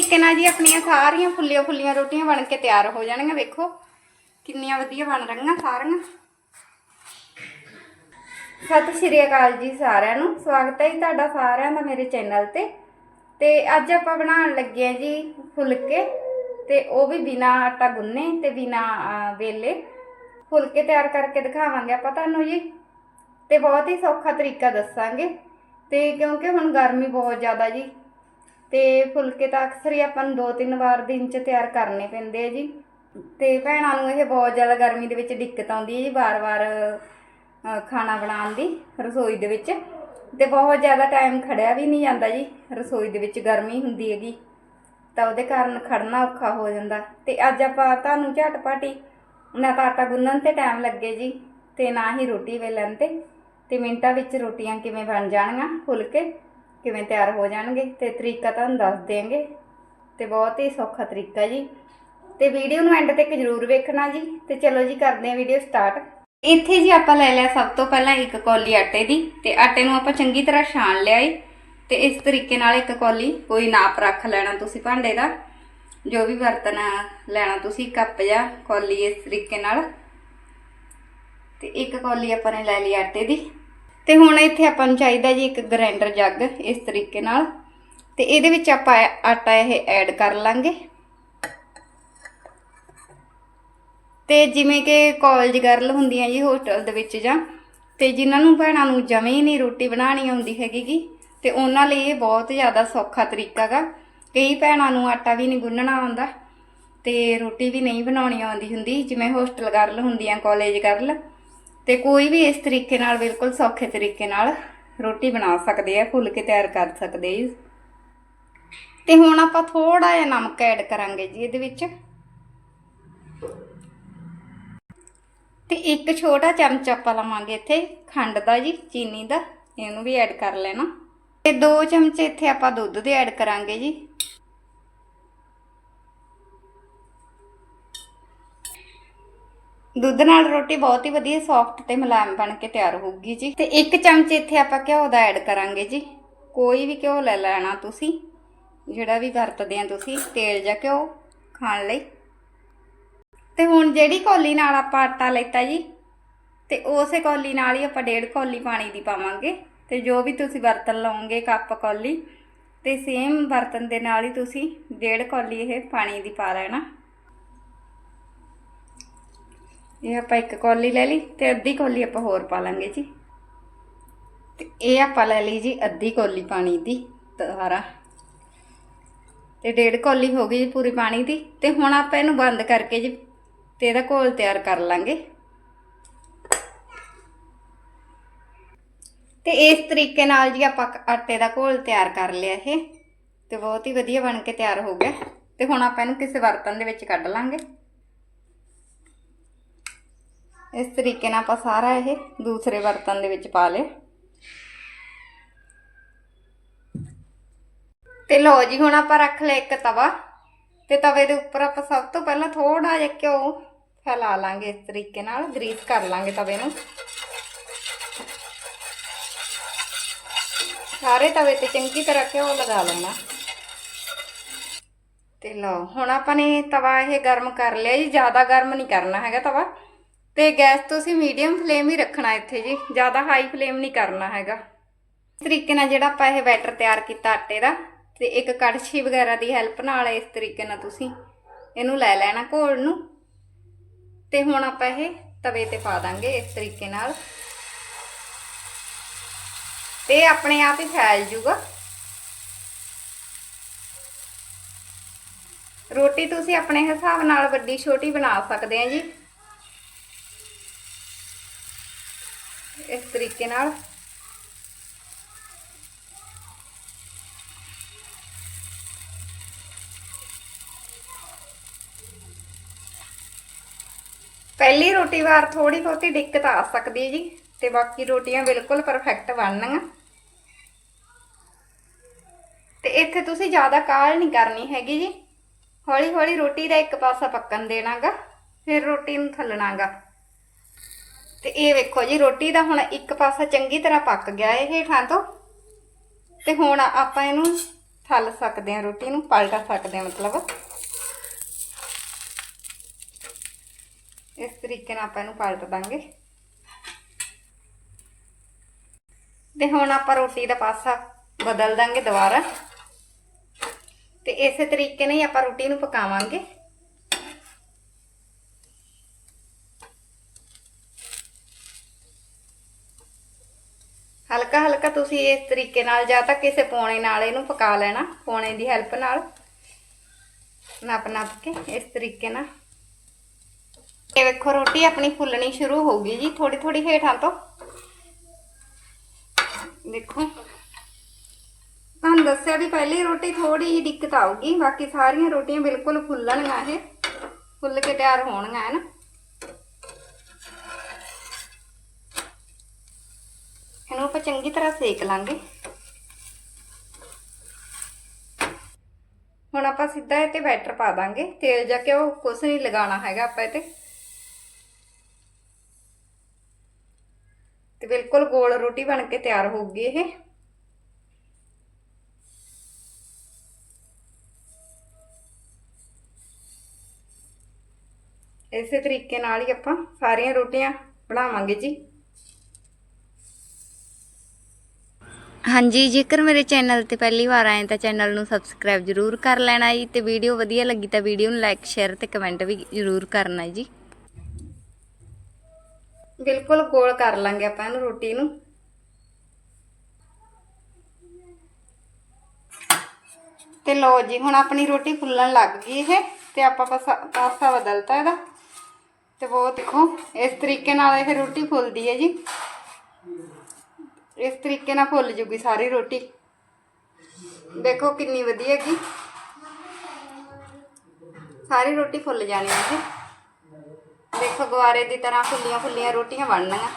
ਤਰੀਕੇ ਨਾਲ ਜੀ ਆਪਣੀਆਂ ਸਾਰੀਆਂ ਫੁੱਲੀਆਂ ਫੁੱਲੀਆਂ ਰੋਟੀਆਂ ਬਣ ਕੇ ਤਿਆਰ ਹੋ ਜਾਣਗੀਆਂ, ਵੇਖੋ। ਕਿੰਨੀਆਂ ਵਧੀਆ ਬਣ ਰਹੀਆਂ ਸਾਰੀਆਂ। ਸਤਿ ਸ਼੍ਰੀ ਅਕਾਲ ਜੀ ਸਾਰਿਆਂ ਨੂੰ। ਸਵਾਗਤ ਹੈ ਜੀ ਤੁਹਾਡਾ ਸਾਰਿਆਂ ਦਾ ਮੇਰੇ ਚੈਨਲ ਤੇ। ਤੇ ਅੱਜ ਆਪਾਂ ਬਣਾਉਣ ਲੱਗੇ ਆ ਜੀ ਫੁਲਕੇ। ਤੇ ਉਹ ਵੀ ਬਿਨਾ ਆਟਾ ਗੁੰਨੇ ਤੇ ਬਿਨਾ ਵੇਲੇ। ਫੁਲਕੇ ਤਿਆਰ ਕਰਕੇ ਦਿਖਾਵਾਂਗੇ ਆਪਾਂ ਤੁਹਾਨੂੰ ਜੀ। ਤੇ ਬਹੁਤ ਹੀ ਸੌਖਾ ਤਰੀਕਾ ਦੱਸਾਂਗੇ। ਤੇ ਕਿਉਂਕਿ ਹੁਣ ਗਰਮੀ ਬਹੁਤ ਜ਼ਿਆਦਾ ਜੀ। ਤੇ ਫੁਲਕੇ ਤਾਂ ਅਕਸਰ ਹੀ ਆਪਾਂ ਨੂੰ ਦੋ ਤਿੰਨ ਵਾਰ ਦਿਨ ਚ ਤਿਆਰ ਕਰਨੇ ਪੈਂਦੇ ਆ ਜੀ। ਤੇ ਭੈਣਾਂ ਨੂੰ ਇਹ ਬਹੁਤ ਜ਼ਿਆਦਾ ਗਰਮੀ ਦੇ ਵਿੱਚ ਦਿੱਕਤ ਆਉਂਦੀ ਹੈ ਜੀ ਵਾਰ-ਵਾਰ ਖਾਣਾ ਬਣਾਉਣ ਦੀ ਰਸੋਈ ਦੇ ਵਿੱਚ। ਤੇ ਬਹੁਤ ਜ਼ਿਆਦਾ ਟਾਈਮ ਖੜਿਆ ਵੀ ਨਹੀਂ ਜਾਂਦਾ ਜੀ ਰਸੋਈ ਦੇ ਵਿੱਚ ਗਰਮੀ ਹੁੰਦੀ ਹੈਗੀ। ਤਾਂ ਉਹਦੇ ਕਾਰਨ ਖੜਨਾ ਔਖਾ ਹੋ ਜਾਂਦਾ। ਤੇ ਅੱਜ ਆਪਾਂ ਤੁਹਾਨੂੰ ਝਟਪਟੀ ਨਾ ਤਾਂ ਆਟਾ ਗੁੰਨਣ ਤੇ ਟਾਈਮ ਲੱਗੇ ਜੀ ਤੇ ਨਾ ਹੀ ਰੋਟੀ ਵੇਲਣ ਤੇ। ਤੇ ਮਿੰਟਾਂ ਵਿੱਚ ਰੋਟੀਆਂ ਕਿਵੇਂ ਬਣ ਜਾਣਗੀਆਂ ਫੁਲਕੇ? ਕਿਵੇਂ ਤਿਆਰ ਹੋ ਜਾਣਗੇ ਤੇ ਤਰੀਕਾ ਤੁਹਾਨੂੰ ਦੱਸ ਦੇਵਾਂਗੇ ਤੇ ਬਹੁਤ ਹੀ ਸੌਖਾ ਤਰੀਕਾ ਜੀ। ਤੇ ਵੀਡੀਓ ਨੂੰ ਐਂਡ ਤੱਕ ਜ਼ਰੂਰ ਵੇਖਣਾ ਜੀ। ਤੇ ਚਲੋ ਜੀ, ਕਰਦੇ ਹਾਂ ਵੀਡੀਓ ਸਟਾਰਟ ਇੱਥੇ ਜੀ ਆਪਾਂ ਲੈ ਲਿਆ ਸਭ ਤੋਂ ਪਹਿਲਾਂ ਇੱਕ ਕੌਲੀ ਆਟੇ ਦੀ। ਤੇ ਆਟੇ ਨੂੰ ਆਪਾਂ ਚੰਗੀ ਤਰ੍ਹਾਂ ਛਾਣ ਲਿਆ ਏ। ਤੇ ਇਸ ਤਰੀਕੇ ਨਾਲ ਇੱਕ ਕੌਲੀ, ਕੋਈ ਨਾਪ ਰੱਖ ਲੈਣਾ ਤੁਸੀਂ ਭਾਂਡੇ ਦਾ। ਜੋ ਵੀ ਬਰਤਨ ਲੈਣਾ ਤੁਸੀਂ, ਕੱਪ ਜਾਂ ਕੌਲੀ ਇਸ ਤਰੀਕੇ ਨਾਲ। ਤੇ ਇੱਕ ਕੌਲੀ ਆਪਾਂ ਨੇ ਲੈ ਲਈ ਆਟੇ ਦੀ। ਤੇ ਹੁਣ ਇੱਥੇ ਆਪਾਂ ਨੂੰ ਚਾਹੀਦਾ ਜੀ ਇੱਕ ਗ੍ਰਾਈਂਡਰ ਜੱਗ ਇਸ ਤਰੀਕੇ ਨਾਲ। ਤੇ ਇਹਦੇ ਵਿੱਚ ਆਪਾਂ ਆਟਾ ਇਹ ਐਡ ਕਰ ਲਾਂਗੇ। ਤੇ ਜਿਵੇਂ ਕਿ ਕਾਲਜ ਗਰਲ ਹੁੰਦੀਆਂ ਜੀ ਹੋਸਟਲ ਦੇ ਵਿੱਚ ਜਾਂ, ਤੇ ਜਿਨ੍ਹਾਂ ਨੂੰ ਭੈਣਾਂ ਨੂੰ ਜਮੇ ਹੀ ਨਹੀਂ ਰੋਟੀ ਬਣਾਉਣੀ ਆਉਂਦੀ ਹੈਗੀ ਗੀ, ਤੇ ਉਹਨਾਂ ਲਈ ਇਹ ਬਹੁਤ ਜ਼ਿਆਦਾ ਸੌਖਾ ਤਰੀਕਾ ਗਾ। ਕਈ ਭੈਣਾਂ ਨੂੰ ਆਟਾ ਵੀ ਨਹੀਂ ਗੁੰਨਣਾ ਆਉਂਦਾ, ਤੇ ਰੋਟੀ ਵੀ ਨਹੀਂ ਬਣਾਉਣੀ ਆਉਂਦੀ ਹੁੰਦੀ, ਜਿਵੇਂ ਹੋਸਟਲ ਗਰਲ ਹੁੰਦੀਆਂ ਕਾਲਜ ਗਰਲ ਤੇ ਕੋਈ ਵੀ ਇਸ ਤਰੀਕੇ ਨਾਲ ਬਿਲਕੁਲ ਸੌਖੇ ਤਰੀਕੇ ਨਾਲ ਰੋਟੀ ਬਣਾ ਸਕਦੇ ਆ, ਫੁੱਲ ਕੇ ਤਿਆਰ ਕਰ ਸਕਦੇ ਜੀ। ਤੇ ਹੁਣ ਆਪਾਂ ਥੋੜਾ ਜਿਹਾ ਨਮਕ ਐਡ ਕਰਾਂਗੇ ਜੀ ਇਹਦੇ ਵਿੱਚ। ਤੇ ਇੱਕ ਛੋਟਾ ਚਮਚ ਆਪਾਂ ਲਵਾਂਗੇ ਇੱਥੇ ਖੰਡ ਦਾ ਜੀ, ਚੀਨੀ ਦਾ, ਇਹਨੂੰ ਵੀ ਐਡ ਕਰ ਲੈਣਾ। ਤੇ ਦੋ ਚਮਚ ਇੱਥੇ ਆਪਾਂ ਦੁੱਧ ਦੇ ਐਡ ਕਰਾਂਗੇ ਜੀ। ਦੁੱਧ ਨਾਲ ਰੋਟੀ ਬਹੁਤ ਹੀ ਵਧੀਆ ਸੌਫਟ ਤੇ ਮੁਲਾਇਮ ਬਣ ਕੇ ਤਿਆਰ ਹੋਊਗੀ ਜੀ। ਤੇ ਇੱਕ ਚਮਚ ਇੱਥੇ ਆਪਾਂ ਘਿਓ ਦਾ ਐਡ ਕਰਾਂਗੇ ਜੀ। ਕੋਈ ਵੀ ਘਿਓ ਲੈ ਲੈਣਾ ਤੁਸੀਂ, ਜਿਹੜਾ ਵੀ ਵਰਤਦੇ ਆ ਤੁਸੀਂ, ਤੇਲ ਜਾਂ ਘਿਓ ਖਾਣ ਲਈ। ਤੇ ਹੁਣ ਜਿਹੜੀ ਕੌਲੀ ਨਾਲ ਆਪਾਂ ਆਟਾ ਲੈਤਾ ਜੀ, ਤੇ ਉਸੇ ਕੌਲੀ ਨਾਲ ਹੀ ਆਪਾਂ ਡੇਢ ਕੌਲੀ ਪਾਣੀ ਦੀ ਪਾਵਾਂਗੇ। ਤੇ ਜੋ ਵੀ ਤੁਸੀਂ ਬਰਤਨ ਲਓਗੇ ਕੱਪ ਕੌਲੀ, ਤੇ ਸੇਮ ਬਰਤਨ ਦੇ ਨਾਲ ਹੀ ਤੁਸੀਂ ਡੇਢ ਕੌਲੀ ਇਹ ਪਾਣੀ ਦੀ ਪਾ ਲੈਣਾ। ਇਹ ਆਪਾਂ ਇੱਕ ਕੌਲੀ ਲੈ ਲਈ ਤੇ ਅੱਧੀ ਕੌਲੀ ਆਪਾਂ ਹੋਰ ਪਾ ਲਾਂਗੇ ਜੀ। ਤੇ ਇਹ ਆਪਾਂ ਲੈ ਲਈ ਜੀ ਅੱਧੀ ਕੌਲੀ ਪਾਣੀ ਦੀ ਦੁਬਾਰਾ। ਤੇ ਡੇਢ ਕੌਲੀ ਹੋ ਗਈ ਜੀ ਪੂਰੀ ਪਾਣੀ ਦੀ ਤੇ ਹੁਣ ਆਪਾਂ ਇਹਨੂੰ ਬੰਦ ਕਰਕੇ ਜੀ ਤੇ ਇਹਦਾ ਘੋਲ ਤਿਆਰ ਕਰ ਲਾਂਗੇ। ਤੇ ਇਸ ਤਰੀਕੇ ਨਾਲ ਜੀ ਆਪਾਂ ਆਟੇ ਦਾ ਘੋਲ ਤਿਆਰ ਕਰ ਲਿਆ ਇਹ। ਤੇ ਬਹੁਤ ਹੀ ਵਧੀਆ ਬਣ ਕੇ ਤਿਆਰ ਹੋ ਗਿਆ। ਤੇ ਹੁਣ ਆਪਾਂ ਇਹਨੂੰ ਕਿਸੇ ਬਰਤਨ ਦੇ ਵਿੱਚ ਕੱਢ ਲਾਂਗੇ। ਇਸ ਤਰੀਕੇ ਨਾਲ ਆਪਾਂ ਸਾਰਾ ਇਹ ਦੂਸਰੇ ਬਰਤਨ ਦੇ ਵਿੱਚ ਪਾ ਲਿਆ ਤੇ ਲਓ ਜੀ, ਹੁਣ ਆਪਾਂ ਰੱਖ ਲਿਆ ਇੱਕ ਤਵਾ। ਤੇ ਤਵੇ ਦੇ ਉੱਪਰ ਆਪਾਂ ਸਭ ਤੋਂ ਪਹਿਲਾਂ ਥੋੜਾ ਜਿਹਾ ਘਿਓ ਫੈਲਾ ਲਾਂਗੇ ਇਸ ਤਰੀਕੇ ਨਾਲ ਗਰੀਸ ਕਰ ਲਾਂਗੇ ਤਵੇ ਨੂੰ। ਸਾਰੇ ਤਵੇ ਤੇ ਚੰਗੀ ਤਰ੍ਹਾਂ ਘਿਓ ਲਗਾ ਲੈਣਾ। ਤੇ ਲਓ, ਹੁਣ ਆਪਾਂ ਨੇ ਤਵਾ ਇਹ ਗਰਮ ਕਰ ਲਿਆ ਜੀ, ਜ਼ਿਆਦਾ ਗਰਮ ਨਹੀਂ ਕਰਨਾ ਹੈਗਾ ਤਵਾ। ਤੇ ਗੈਸ ਤੁਸੀਂ ਮੀਡੀਅਮ ਫਲੇਮ ਹੀ ਰੱਖਣਾ ਇੱਥੇ ਜੀ, ਜ਼ਿਆਦਾ ਹਾਈ ਫਲੇਮ ਨਹੀਂ ਕਰਨਾ ਹੈਗਾ। ਇਸ ਤਰੀਕੇ ਨਾਲ ਜਿਹੜਾ ਆਪਾਂ ਇਹ ਬੈਟਰ ਤਿਆਰ ਕੀਤਾ ਆਟੇ ਦਾ, ਤੇ ਇੱਕ ਕੜਛੀ ਵਗੈਰਾ ਦੀ ਹੈਲਪ ਨਾਲ ਇਸ ਤਰੀਕੇ ਨਾਲ ਤੁਸੀਂ ਇਹਨੂੰ ਲੈ ਲੈਣਾ ਘੋਲ ਨੂੰ। ਤੇ ਹੁਣ ਆਪਾਂ ਇਹ ਤਵੇ ਤੇ ਪਾ ਦਾਂਗੇ ਇਸ ਤਰੀਕੇ ਨਾਲ। ਤੇ ਆਪਣੇ ਆਪ ਹੀ ਫੈਲ ਜੂਗਾ। ਰੋਟੀ ਤੁਸੀਂ ਆਪਣੇ ਹਿਸਾਬ ਨਾਲ ਵੱਡੀ ਛੋਟੀ ਬਣਾ ਸਕਦੇ ਆ ਜੀ ਇਸ ਤਰੀਕੇ ਨਾਲ। ਪਹਿਲੀ ਰੋਟੀ ਵਾਰ ਥੋੜੀ ਬਹੁਤੀ ਦਿੱਕਤ ਆ ਸਕਦੀ ਹੈ ਜੀ ਤੇ ਬਾਕੀ ਰੋਟੀਆਂ ਬਿਲਕੁਲ ਪਰਫੈਕਟ ਬਣਨਗੀਆਂ। ਤੇ ਇੱਥੇ ਤੁਸੀਂ ਜ਼ਿਆਦਾ ਕਾਲ ਨਹੀਂ ਕਰਨੀ ਹੈਗੀ ਜੀ। ਹੌਲੀ ਹੌਲੀ ਰੋਟੀ ਦਾ ਇੱਕ ਪਾਸਾ ਪੱਕਣ ਦੇਣਾਗਾ, ਫਿਰ ਰੋਟੀ ਨੂੰ ਥੱਲਣਾਗਾ। ਤੇ ਇਹ ਵੇਖੋ ਜੀ, ਰੋਟੀ ਦਾ ਹੁਣ ਇੱਕ ਪਾਸਾ ਚੰਗੀ ਤਰ੍ਹਾਂ ਪੱਕ ਗਿਆ ਹੈ ਹੇਠਾਂ ਤੋਂ। ਤੇ ਹੁਣ ਆਪਾਂ ਇਹਨੂੰ ਥੱਲ ਸਕਦੇ ਹਾਂ, ਰੋਟੀ ਨੂੰ ਪਲਟ ਸਕਦੇ ਹਾਂ ਮਤਲਬ। ਇਸ ਤਰੀਕੇ ਨਾਲ ਆਪਾਂ ਇਹਨੂੰ ਪਲਟ ਦਾਂਗੇ। ਤੇ ਹੁਣ ਆਪਾਂ ਰੋਟੀ ਦਾ ਪਾਸਾ ਬਦਲ ਦਾਂਗੇ ਦੁਬਾਰਾ। ਤੇ ਇਸੇ ਤਰੀਕੇ ਨਾਲ ਹੀ ਆਪਾਂ ਰੋਟੀ ਨੂੰ ਪਕਾਵਾਂਗੇ। ਹਲਕਾ ਹਲਕਾ ਤੁਸੀਂ ਇਸ ਤਰੀਕੇ ਨਾਲ ਜਾਂ ਤਾਂ ਕਿਸੇ ਪੌਣੇ ਨਾਲ ਇਹਨੂੰ ਪਕਾ ਲੈਣਾ, ਪੌਣੇ ਦੀ ਹੈਲਪ ਨਾਲ। ਨੱਪ ਨੱਪ ਕੇ ਇਸ ਤਰੀਕੇ ਨਾਲ। ਇਹ ਵੇਖੋ, ਰੋਟੀ ਆਪਣੀ ਫੁੱਲਣੀ ਸ਼ੁਰੂ ਹੋ ਗਈ ਜੀ ਥੋੜੀ ਥੋੜੀ ਹੇਠਾਂ ਤੋਂ। ਦੇਖੋ। ਤੁਹਾਨੂੰ ਦੱਸਿਆ ਵੀ ਪਹਿਲੀ ਰੋਟੀ ਥੋੜੀ ਜਿਹੀ ਦਿੱਕਤ ਆਊਗੀ, ਬਾਕੀ ਸਾਰੀਆਂ ਰੋਟੀਆਂ ਬਿਲਕੁਲ ਫੁੱਲਣਗੀਆਂ ਇਹ। ਫੁੱਲ ਕੇ ਤਿਆਰ ਹੋਣਗੀਆਂ ਹੈ ਨਾ ਇਹਨੂੰ ਆਪਾਂ ਚੰਗੀ ਤਰ੍ਹਾਂ ਸੇਕ ਲਾਂਗੇ। ਹੁਣ ਆਪਾਂ ਸਿੱਧਾ ਇਹ ਤੇ ਬੈਟਰ ਪਾ ਦਾਂਗੇ। ਤੇਲ ਜਾ ਕੇ ਉਹ ਕੁਛ ਨਹੀਂ ਲਗਾਉਣਾ ਹੈਗਾ ਆਪਾਂ ਇਹ ਤੇ। ਤੇ ਬਿਲਕੁਲ ਗੋਲ ਰੋਟੀ ਬਣ ਕੇ ਤਿਆਰ ਹੋਊਗੀ ਇਹ। ਇਸੇ ਤਰੀਕੇ ਨਾਲ ਹੀ ਆਪਾਂ ਸਾਰੀਆਂ ਰੋਟੀਆਂ ਬਣਾਵਾਂਗੇ ਜੀ। ਹਾਂਜੀ, ਜੇਕਰ ਮੇਰੇ ਚੈਨਲ ਤੇ ਪਹਿਲੀ ਵਾਰ ਆਏ ਤਾਂ ਚੈਨਲ ਨੂੰ ਸਬਸਕ੍ਰਾਈਬ ਜਰੂਰ ਕਰ ਲੈਣਾ ਜੀ ਤੇ ਵੀਡੀਓ ਵਧੀਆ ਲੱਗੀ ਤਾਂ ਵੀਡੀਓ ਨੂੰ ਲਾਈਕ ਸ਼ੇਅਰ ਤੇ ਕਮੈਂਟ ਵੀ ਜਰੂਰ ਕਰਨਾ ਜੀ। ਬਿਲਕੁਲ ਗੋਲ ਕਰ ਲਾਂਗੇ ਆਪਾਂ ਇਹਨੂੰ ਰੋਟੀ ਨੂੰ। ਤੇ ਲੋ ਜੀ, ਹੁਣ ਆਪਣੀ ਰੋਟੀ ਫੁੱਲਣ ਲੱਗ ਗਈ ਇਹ ਤੇ ਆਪਾਂ ਪਾਸਾ ਬਦਲਤਾ ਇਹਦਾ। ਤੇ ਉਹ ਦੇਖੋ, ਇਸ ਤਰੀਕੇ ਨਾਲ ਇਹ ਰੋਟੀ ਫੁੱਲਦੀ ਹੈ ਜੀ। ਇਸ ਤਰੀਕੇ ਨਾਲ ਫੁੱਲ ਜੂਗੀ ਸਾਰੀ ਰੋਟੀ। ਦੇਖੋ ਕਿੰਨੀ ਵਧੀਆ ਹੈਗੀ। ਸਾਰੀ ਰੋਟੀ ਫੁੱਲ ਜਾਣੀ ਹੈ ਜੀ ਦੇਖੋ ਗਵਾਰੇ ਦੀ ਤਰ੍ਹਾਂ ਫੁੱਲੀਆਂ ਫੁੱਲੀਆਂ ਰੋਟੀਆਂ ਬਣਨੀਆਂ।